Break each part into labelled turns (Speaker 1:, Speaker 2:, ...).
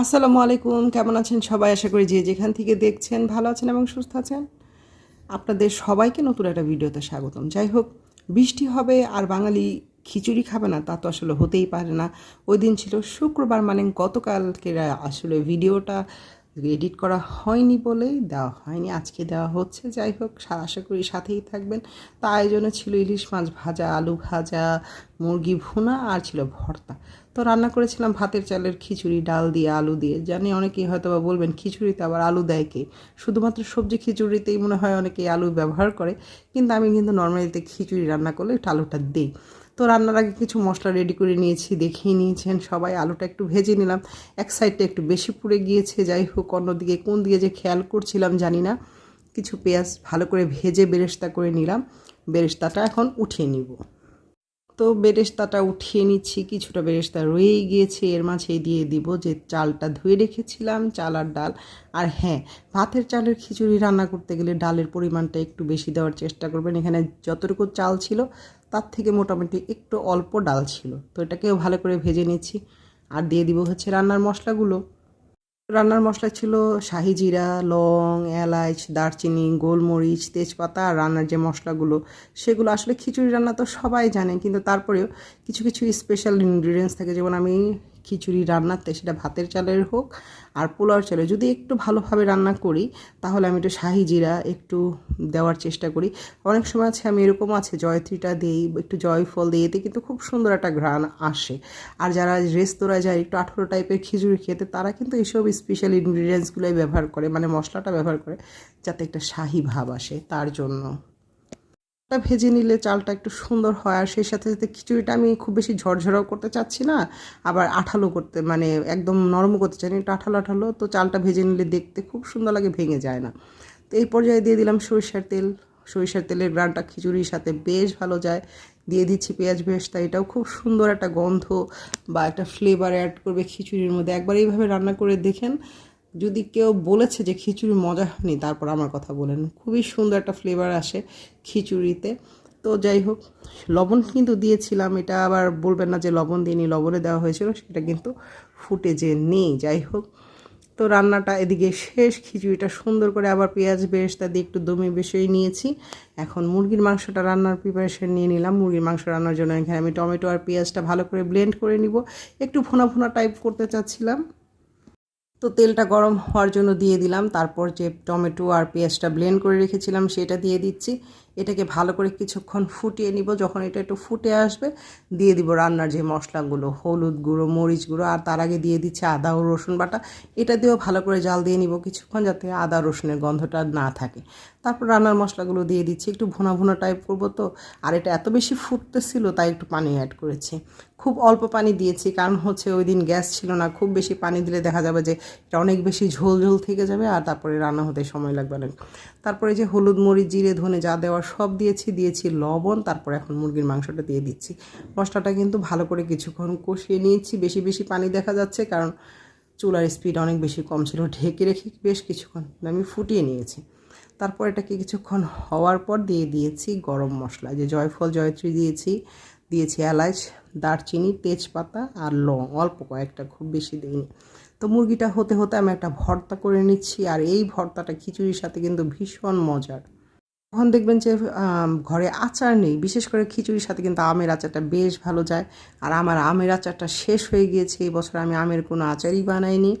Speaker 1: আসসালামু আলাইকুম, কেমন আছেন সবাই? আশা করি যে যেখান থেকে দেখছেন ভালো আছেন এবং সুস্থ আছেন। আপনাদের সবাইকে নতুন একটা ভিডিওতে স্বাগতম। যাই হোক, বৃষ্টি হবে আর বাঙালি খিচুড়ি খাবে না, তা তো আসলে হতেই পারে না। ওই দিন ছিল শুক্রবার মানে গতকালকে আসলে ভিডিওটা এডিট করা হয়নি বলেই দেওয়া হয়নি, আজকে দেওয়া হচ্ছে। যাই হোক আশা করি সাথেই থাকবেন। তা আয়োজনে ছিল ইলিশ মাছ ভাজা, আলু ভাজা, মুরগি ভুনা আর ছিল ভর্তা। তো রান্না করেছিলাম ভাতের চালের খিচুড়ি, ডাল দিয়ে, আলু দিয়ে। জানি অনেকেই হয়তো বা বলবেন, খিচুড়িতে আবার আলু দেয় কে? শুধুমাত্র সবজি খিচুড়িতেই মনে হয় অনেকেই আলু ব্যবহার করে। কিন্তু আমি কিন্তু নর্মালিতে খিচুড়ি রান্না করলে একটু আলুটা দিই। তো রান্নার আগে কিছু মশলা রেডি করে নিয়েছি, দেখিয়ে নিয়েছেন। সবাই আলুটা একটু ভেজে নিলাম। এক সাইডটা একটু বেশি পুড়ে গিয়েছে, যাই হোক, অন্যদিকে কোন দিকে যে খেয়াল করছিলাম জানি না। কিছু পেঁয়াজ ভালো করে ভেজে বেরেস্তা করে নিলাম। বেরেস্তাটা এখন উঠিয়ে নিব। তো বেরেস্তাটা উঠিয়ে নিচ্ছি। কিছুটা বেরেস্তা রয়েই গিয়েছে। এর মাঝে দিয়ে দিব যে চালটা ধুয়ে রেখেছিলাম, চাল আর ডাল। আর হ্যাঁ ভাতের চালের খিচুড়ি রান্না করতে গেলে ডালের পরিমাণটা একটু বেশি দেওয়ার চেষ্টা করবেন। এখানে যতটুকু চাল ছিল তার থেকে মোটামুটি একটু অল্প ডাল ছিল। তো এটাকেও ভালো করে ভেজে নিচ্ছি। আর দিয়ে দিব হচ্ছে রান্নার মশলাগুলো। রান্নার মশলা ছিল শাহি জিরা, লং এলাচ দারচিনি, গোলমরিচ, তেজপাতা আর রান্নার যে মশলাগুলো, সেগুলো আসলে খিচুড়ি রান্না তো সবাই জানে, কিন্তু তারপরেও কিছু কিছু স্পেশাল ইনগ্রিডিয়েন্টস থাকে, যেমন আমি খিচুড়ি রান্নাতে সেটা ভাতের চালের হোক আর পোলাওর চালে। যদি একটু ভালোভাবে রান্না করি, তাহলে আমি একটু শাহি জিরা একটু দেওয়ার চেষ্টা করি। অনেক সময় আছে, আমি এরকম আছে, জয়ত্রীটা দিই, একটু জয়ফল দিই এতে কিন্তু খুব সুন্দর একটা ঘ্রাণ আসে। আর যারা রেস্তোরাঁ যায়, একটু আঠেরো টাইপের খিচুড়ি খেতে, তারা কিন্তু এইসব স্পেশাল ইনগ্রিডিয়েন্টসগুলোই ব্যবহার করে মানে মশলাটা ব্যবহার করে, যাতে একটা শাহি ভাব আসে তার জন্য। চালটা ভেজে নিলে চালটা একটু সুন্দর হয়। আর সেই সাথে সাথে খিচুড়িটা আমি খুব বেশি ঝরঝরাও করতে চাচ্ছি না, আবার আঠালো করতে মানে একদম নরম করতে চাই একটু আঠালো আঠালো, তো চালটা ভেজে নিলে দেখতে খুব সুন্দর লাগে, ভেঙে যায় না। তো এই পর্যায়ে দিয়ে দিলাম সরিষার তেল। সরিষার তেলের গ্রানটা খিচুড়ির সাথে বেশ ভালো যায়। দিয়ে দিচ্ছি পেঁয়াজ ভেস্তা, এটাও খুব সুন্দর একটা গন্ধ বা একটা ফ্লেভার অ্যাড করবে খিচুড়ির মধ্যে। একবার এইভাবে রান্না করে দেখেন যদি কেউ বলেছে যে খিচুড়ি মজা হয়নি, তারপর আমার কথা বলেন। খুবই সুন্দর একটা ফ্লেভার আসে খিচুড়িতে। তো যাই হোক, লবণ কিন্তু দিয়েছিলাম, এটা আবার বলবেন না যে লবণ দিইনি, লবণে দেওয়া হয়েছিল, সেটা কিন্তু ফুটে যে নেই। যাই হোক, তো রান্নাটা এদিকে শেষ, খিচুড়িটা সুন্দর করে আবার পেঁয়াজ বেরেস্তা দিয়ে একটু দমে বেশি নিয়েছি। এখন মুরগির মাংসটা রান্নার প্রিপারেশন নিয়ে নিলাম। মুরগির মাংস রান্নার জন্য এখানে আমি টমেটো আর পেঁয়াজটা ভালো করে ব্লেন্ড করে নিব। একটু ফোনা ফোনা টাইপ করতে চাচ্ছিলাম। তো তেলটা গরম হওয়ার জন্য দিয়ে দিলাম। তারপর যে টমেটো আর পেঁয়াজটা ব্লেন্ড করে রেখেছিলাম, সেটা দিয়ে দিচ্ছি। এটাকে ভালো করে কিছুক্ষণ ফুটিয়ে নিব। যখন এটা একটু ফুটে আসবে, দিয়ে দিব রান্নার যে মশলাগুলো, হলুদ গুঁড়ো, মরিচ গুঁড়ো, আর তার আগে দিয়ে দিচ্ছি আদা ও রসুন বাটা। এটা দিয়েও ভালো করে জাল দিয়ে নিব কিছুক্ষণ যাতে আদা রসুনের গন্ধটা না থাকে। তারপর রান্নার মশলাগুলো দিয়ে দিচ্ছি। একটু ভুনা ভুনা টাইপ করব তো। আর এটা এত বেশি ফুটতেছিল, তাই একটু পানি অ্যাড করেছি। খুব অল্প পানি দিয়েছি, কারণ হচ্ছে ওই দিন গ্যাস ছিল না। খুব বেশি পানি দিলে দেখা যাবে যে এটা অনেক বেশি ঝোল ঝোল থেকে যাবে আর তারপরে রান্না হতে সময় লাগবে না তারপরে যে হলুদ মরিচ, জিরে, ধনে যা দেওয়ার সব দিয়েছি দিয়েছি লবণ, তারপরে এখন মুরগির মাংসটা দিয়ে দিচ্ছি। মশলাটা কিন্তু ভালো করে কিছুক্ষণ কষিয়ে নিয়েছি, বেশি বেশি পানি দেখা যাচ্ছে কারণ চুলার স্পিড অনেক বেশি কম ছিল, ঢেকে রেখে বেশ কিছুক্ষণ আমি ফুটিয়ে নিয়েছি। তারপর এটাকে কিছুক্ষণ হওয়ার পর দিয়ে দিয়েছি গরম মশলা যে জয়ফল, জয়ত্রী দিয়েছি দিয়েছি এলাচ, দারচিনি, তেজপাতা আর লং, অল্প কয়েকটা, খুব বেশি দিইনি। তো মুরগিটা হতে হতে আমি একটা ভর্তা করে নিচ্ছি আর এই ভর্তাটা খিচুড়ির সাথে কিন্তু ভীষণ মজার। তখন দেখবেন যে ঘরে আচার নেই, বিশেষ করে খিচুড়ির সাথে কিন্তু আমের আচারটা বেশ ভালো যায়। আর আমার আমের আচারটা শেষ হয়ে গিয়েছে, এই বছর আমি আমের কোনো আচারই বানাইনি।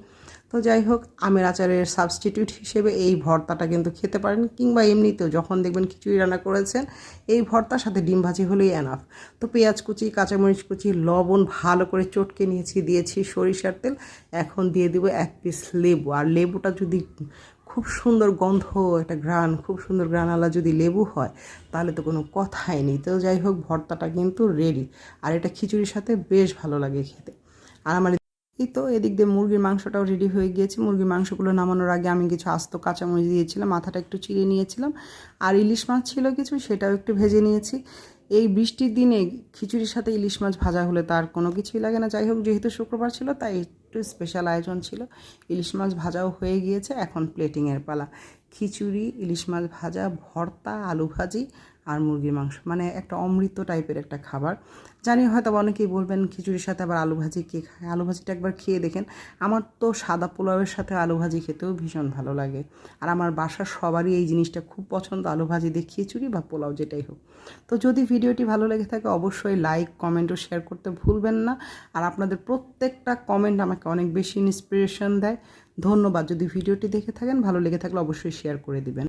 Speaker 1: তো যাই হোক, আমের আচারের সাবস্টিটিউট হিসেবে এই ভর্তাটা কিন্তু খেতে পারেন কিংবা এমনিতেও যখন দেখবেন খিচুড়ি রান্না করেছেন, এই ভর্তার সাথে ডিম ভাজি হলেই এনাফ তো পেঁয়াজ কুচি, কাঁচামরিচ কুচি, লবণ ভালো করে চটকে নিয়েছি, দিয়েছি সরিষার তেল। এখন দিয়ে দিব এক পিস লেবু। আর লেবুটা যদি খুব সুন্দর গন্ধ, একটা গ্রান খুব সুন্দর গ্রানালা যদি লেবু হয়, তাহলে তো কোনো কথাই নেই। তো যাই হোক, ভর্তাটা কিন্তু রেডি আর এটা খিচুড়ির সাথে বেশ ভালো লাগে খেতে। আর আমার এই তো, এদিক দিয়ে মুরগির মাংসটাও রেডি হয়ে গিয়েছে। মুরগির মাংসগুলো নামানোর আগে আমি কিছু আস্ত কাঁচামরিচ দিয়েছিলাম, মাথাটা একটু চিড়ে নিয়েছিলাম। আর ইলিশ মাছ ছিল কিছু, সেটাও একটু ভেজে নিয়েছি। এই বৃষ্টির দিনে খিচুড়ির সাথে ইলিশ মাছ ভাজা হলে তার কোনো কিছুই লাগে না। যাই হোক, যেহেতু শুক্রবার ছিল, তাই একটু স্পেশাল আয়োজন ছিল। ইলিশ মাছ ভাজাও হয়ে গিয়েছে, এখন প্লেটিংয়ের পালা। খিচুড়ি, ইলিশ মাছ ভাজা, ভর্তা, আলু ভাজি আর মুরগির মাংস। মানে একটা অমৃত টাইপের একটা খাবার। জানি হয়তো অনেকেই বলবেন খিচুড়ির সাথে আবার আলু ভাজি কে খায় আলু ভাজিটা একবার খেয়ে দেখেন। আমার তো সাদা পোলাওয়ের সাথে আলু ভাজি খেতেও ভীষণ ভালো লাগে। আর আমার বাসার সবারই এই জিনিসটা খুব পছন্দ, আলু ভাজি দিয়ে খিচুড়ি বা পোলাও যেটাই হোক। তো যদি ভিডিওটি ভালো লেগে থাকে অবশ্যই লাইক কমেন্ট ও শেয়ার করতে ভুলবেন না। আর আপনাদের প্রত্যেকটা কমেন্ট আমাকে অনেক বেশি ইন্সপিরেশন দেয়। ধন্যবাদ। যদি ভিডিওটি দেখে থাকেন, ভালো লেগে থাকলে অবশ্যই শেয়ার করে দিবেন।